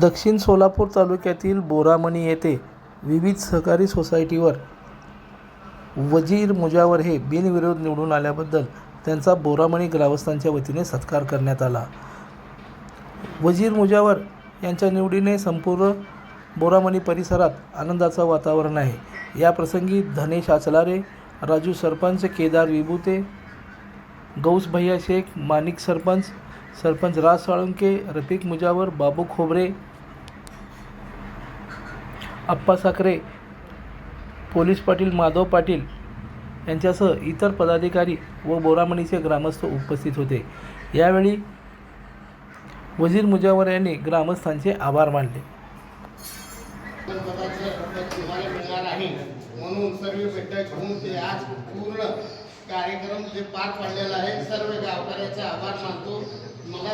दक्षिण सोलापूर तालुक्यातील बोरामणी येथे विविध सहकारी सोसायटीवर वजीर मुजावर हे बिनविरोध निवडून आल्याबद्दल त्यांचा बोरामणी ग्रामस्थांच्या वतीने सत्कार करण्यात आला. वजीर मुजावर यांच्या निवडीने संपूर्ण बोरामणी परिसरात आनंदाचं वातावरण आहे. या प्रसंगी धनेश आचलारे राजू सरपंच केदार विभूते गौस भैया शेख माणिक सरपंच सरपंच राज साळुंके रफिक मुजावर बाबू खोबरे आप्पा साखरे पोलीस पाटील माधव पाटील यांच्यासह इतर पदाधिकारी व बोरामणीचे ग्रामस्थ उपस्थित होते. यावेळी वजीर मुजावर यांनी ग्रामस्थांचे आभार मानले. म्हणून सर्व बैठक घेऊन ते आज पूर्ण कार्यक्रम जे पार पाडलेला आहे सर्व गावकऱ्याचा आभार मानतो.